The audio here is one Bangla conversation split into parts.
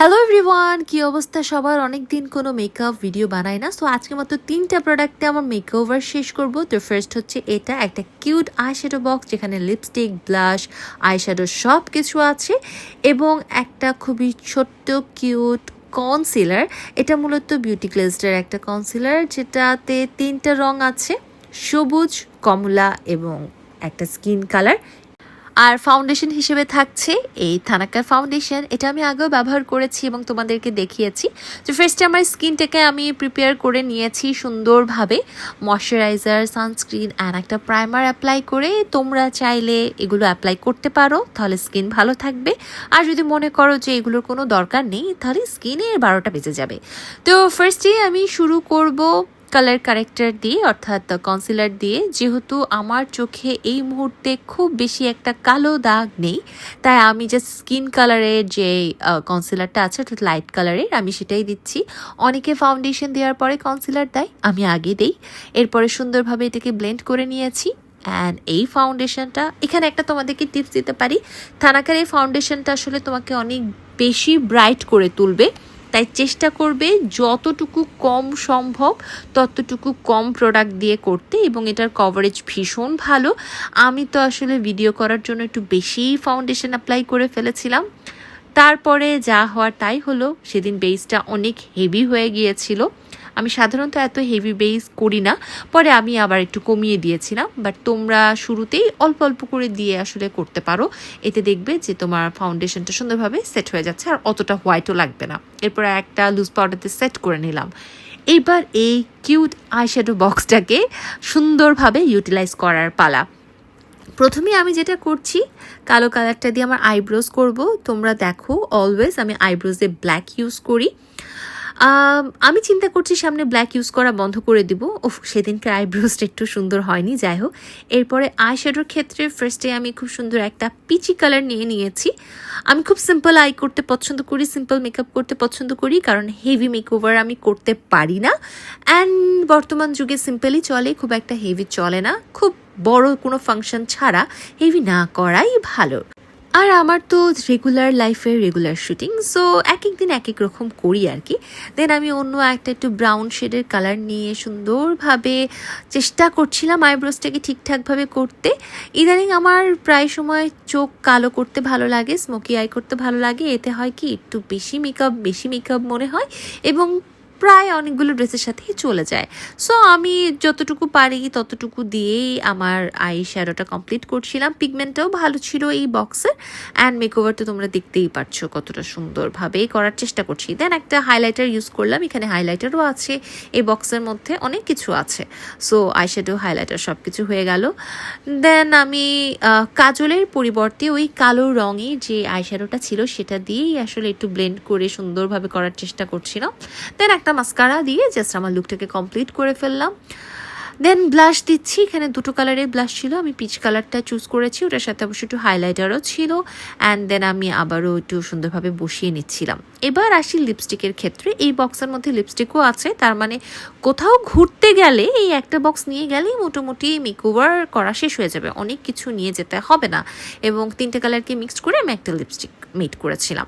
হ্যালো এভরিওয়ান কি অবস্থা? সবার অনেক দিন কোনো মেকআপ ভিডিও বানায় না সো আজকে মাত্র তিনটা প্রোডাক্টে আমার মেকওভার শেষ করব। তো ফার্স্ট হচ্ছে এটা, একটা কিউট আইশ্যাডো বক্স যেখানে লিপস্টিক ব্লাশ আইশ্যাডো সব কিছু আছে, এবং একটা খুবই ছোট্ট কিউট কনসিলার এটা মূলত বিউটি ক্লেজডের একটা কনসিলার যেটাতে তিনটা রং আছে, সবুজ, কমলা এবং একটা স্কিন কালার আর ফাউন্ডেশন হিসেবে থাকছে এই থানাকার ফাউন্ডেশন এটা আমি আগেও ব্যবহার করেছি এবং তোমাদেরকে দেখিয়েছি। তো ফার্স্টে আমার স্কিনটাকে আমি প্রিপেয়ার করে নিয়েছি সুন্দরভাবে। ময়শ্চারাইজার সানস্ক্রিন অ্যান্ড একটা প্রাইমার অ্যাপ্লাই করে। তোমরা চাইলে এগুলো অ্যাপ্লাই করতে পারো, তাহলে স্কিন ভালো থাকবে। আর যদি মনে করো যে এগুলোর কোনো দরকার নেই, তাহলে স্কিনের বারোটা বেজে যাবে। তো ফার্স্টে আমি শুরু করব কালার কারেক্টার দিয়ে, অর্থাৎ কনসিলার দিয়ে, যেহেতু আমার চোখে এই মুহূর্তে খুব বেশি একটা কালো দাগ নেই, তাই আমি যে স্কিন কালারের যে কনসিলারটা আছে, অর্থাৎ লাইট কালারের আমি সেটাই দিচ্ছি। অনেকে ফাউন্ডেশন দেওয়ার পরে কনসিলার দেয়, আমি আগে দেই। এরপরে সুন্দরভাবে এটাকে ব্লেন্ড করে নিয়েছি। অ্যান্ড এই ফাউন্ডেশনটা এখানে একটা তোমাদেরকে টিপস দিতে পারি। থানাকার এই ফাউন্ডেশনটা আসলে তোমাকে অনেক বেশি ব্রাইট করে তুলবে। তাই চেষ্টা করবে যতটুকু কম সম্ভব, ততটুকু কম প্রোডাক্ট দিয়ে করতে এবং এটার কভারেজ ভীষণ ভালো। আমি তো আসলে ভিডিও করার জন্য একটু বেশি ফাউন্ডেশন অ্যাপ্লাই করে ফেলেছিলাম। তারপরে যা হওয়ার তাই হলো, সেদিন বেসটা অনেক হেভি হয়ে গিয়েছিল। আমি সাধারণত এত হেভি বেস করি না। পরে আমি আবার একটু কমিয়ে দিয়েছিলাম বাট তোমরা শুরুতেই অল্প অল্প করে দিয়ে আসলে করতে পারো। এতে দেখবে যে তোমার ফাউন্ডেশনটা সুন্দরভাবে সেট হয়ে যাচ্ছে, আর অতটা হোয়াইটও লাগবে না। এরপর একটা লুজ পাউডারতে সেট করে নিলাম। এবার এই কিউট আইশ্যাডো বক্সটাকে সুন্দরভাবে ইউটিলাইজ করার পালা। প্রথমে আমি যেটা করছি, কালো কালারটা দিয়ে আমার আইব্রোজ করব। তোমরা দেখো অলওয়েজ আমি আইব্রোজে ব্ল্যাক ইউজ করি। আমি চিন্তা করছি সামনে ব্ল্যাক ইউজ করা বন্ধ করে দিব। ও সেদিনকে আইব্রোজটা একটু সুন্দর হয়নি, যাই হোক। এরপরে আই শ্যাডোর ক্ষেত্রে ফার্স্টে আমি খুব সুন্দর একটা পিচি কালার নিয়ে নিয়েছি। আমি খুব সিম্পল আই করতে পছন্দ করি সিম্পল মেকআপ করতে পছন্দ করি, কারণ হেভি মেকওভার আমি করতে পারি না। অ্যান্ড বর্তমান যুগে সিম্পলই চলে, খুব একটা হেভি চলে না। খুব বড় কোনো ফাংশন ছাড়া হেভি না করাই ভালো। আর আমার তো রেগুলার লাইফে রেগুলার শুটিং সো এক এক দিন এক এক রকম করি আর কি। দেন আমি অন্য একটা একটু ব্রাউন শেডের কালার নিয়ে সুন্দরভাবে চেষ্টা করছিলাম আইব্রোসটাকে ঠিকঠাকভাবে করতে। ইদানিং আমার প্রায় সময় চোখ কালো করতে ভালো লাগে স্মোকি আই করতে ভালো লাগে। এতে হয় কি, একটু বেশি মেকআপ বেশি মেকআপ মনে হয়। এবং প্রায় অনেকগুলো ড্রেসের সাথেই চলে যায়। সো আমি যতটুকু পারি ততটুকু দিয়েই আমার আই শ্যাডোটা কমপ্লিট করছিলাম। পিগমেন্টটাও ভালো ছিল এই বক্সের অ্যান্ড মেকওভার তো তোমরা দেখতেই পারছ কতটা সুন্দরভাবে করার চেষ্টা করছি। দেন একটা হাইলাইটার ইউজ করলাম। এখানে হাইলাইটারও আছে। এই বক্সের মধ্যে অনেক কিছু আছে। সো আই শ্যাডো হাইলাইটার সব কিছু হয়ে গেল। দেন আমি কাজলের পরিবর্তে ওই কালো রঙে যে আই শ্যাডোটা ছিল সেটা দিয়েই আসলে একটু ব্লেন্ড করে সুন্দরভাবে করার চেষ্টা করছিলাম। দেন একটা মাস্কারা দিয়ে জাস্ট আমার লুকটাকে কমপ্লিট করে ফেললাম। দেন ব্লাশ দিচ্ছি, এখানে দুটো কালারের ব্লাশ ছিল। আমি পিচ কালারটা চুজ করেছি, ওটার সাথে অবশ্যই একটু হাইলাইটারও ছিল। অ্যান্ড দেন আমি আবারও একটু সুন্দরভাবে বসিয়ে নিচ্ছিলাম। এবার আসি লিপস্টিকের ক্ষেত্রে। এই বক্সের মধ্যে লিপস্টিকও আছে, তার মানে কোথাও ঘুরতে গেলে এই একটা বক্স নিয়ে গেলেই মোটামুটি মেকওভার করা শেষ হয়ে যাবে। অনেক কিছু নিয়ে যেতে হবে না। এবং তিনটে কালারকে মিক্সড করে আমি একটা লিপস্টিক মেট করেছিলাম।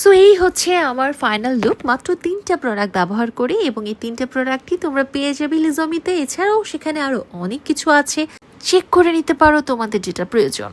সো এই হচ্ছে আমার ফাইনাল লুক মাত্র তিনটা প্রোডাক্ট ব্যবহার করে এবং এই তিনটা প্রোডাক্টই তোমরা পেয়ে যাবে লিজমিতে এছাড়াও সেখানে আরও অনেক কিছু আছে। চেক করে নিতে পারো তোমাদের যেটা প্রয়োজন।